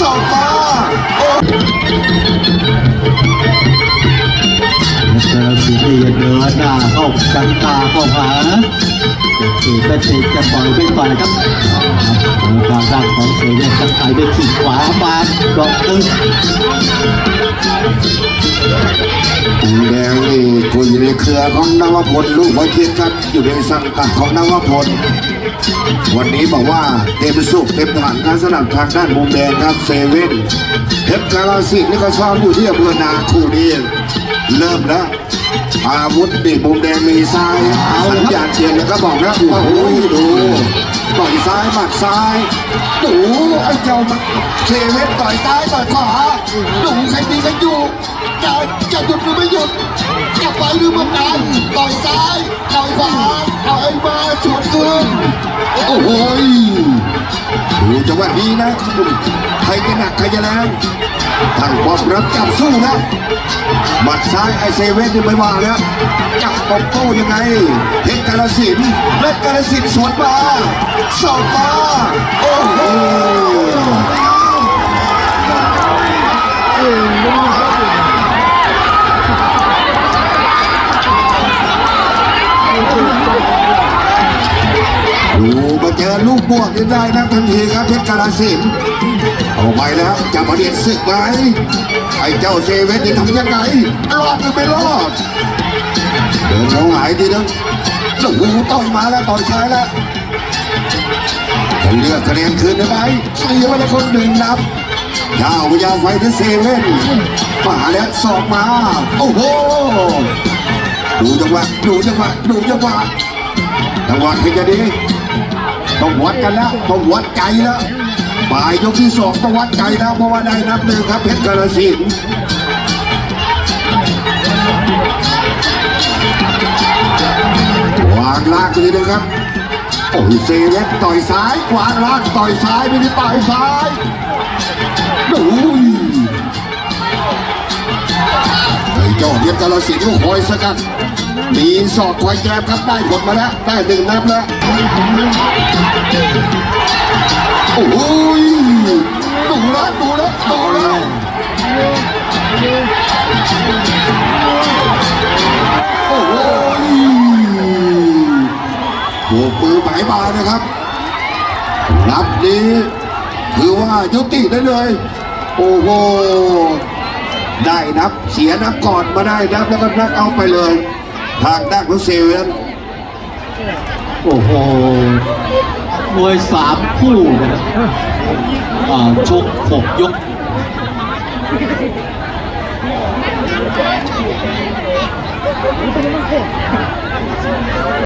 สองมาโอ้เจอสีนี่เดินหน้าเข้าจังตาเข้าหาสีก็ติจะปล่อยไม่ปล่อยครับการร่างของเสียจังไตด้วยขีดขวาบาดอกตึ้ง งนี่กูอยู่ในเครือของนวพลลูกไว้เทียนกันอยู่ในสังกัดของนวพลวันนี้บอกว่าเต็มสุกเต็มถังการสนับทางด้านมุมแดงครับเซเว่นเพชรกาลสินธุ์นี่ก็ซ้อมอยู่ที่อำเภอนาคูนี้เริ่มแล้วอาวุธนี่มุมแดงมีซ้ายสัญญาณเชียร์แล้วก็บอกนะว่าโอ้ยดูต่อยซ้ายหมัดซ้ายดูไอ้เจ้ามันเซเว่นต่อยซ้ายต่อยขวาดู ใครดีใครอยู่จะจะหยุดหรือไม่หยุดจะไปหรือไม่ไปต่อยซ้ายต่อยขวาต่อยมาสวนคืนโอ้โหดูจังหวะนี้นะใครจะหนักใครจะแรงทั้งความรับจับสู้นะหมัดซ้ายไอเซเว่นนี่ไม่ว่าแล้วจับตบโต้ยังไงเพชรกาลสินเพชรกาลสินสวนมาสอบมาโอ้โห ดูมาเจอลูกบวกนี่ได้นะทันทีครับเพชรกาลสินเอาไปแล้วจะมาเรียนศึกไหมไอ้เจ้าเซเว่นนี่ทำยังไงรอดหรือไม่รอดเดินเขาหายทีนึงลูกต่อยมาแล้วต่อยซ้ายแล้วจะเลือกคะแนนคืนได้ไหมเสียไปแล้วคนหนึ่งนับยาวพยาวไฟที่เซเว่นมาแล้วสอกมา โอ้โห ดูจังหวะดูจังหวะดูจังหวะจังหวะที่จะดีต้องวัดกันแล้วต้องวัดใจแล้วปลายยกที่สองต้องวัดใจแล้วเพราะว่าได้นับหนึ่งครับเพชรกระสินวางลากเลยนะครับโอ้ยเซเล็กต่อยซ้ายวางลากต่อยซ้ายไปที่ปลายซ้ายดู อ้เจ้าเพชรกระสินธุ์ก็คอยสกัดมีศอกคอยแจมครับได้ผลมาแล้วได้หนึ่งนับแล้วโอ้ยดูนะดูนะดูนะโอ้ยโบกมือหมายบายนะครับนับนี้คือว่ายุติได้เลย โอ้โห ได้นับเสียนับก่อนมาได้นับแล้วก็นับเอาไปเลย ทางด้านของเซเว่นโอ้โหมวยสามคู่นะครับอ่าชกหกยกเ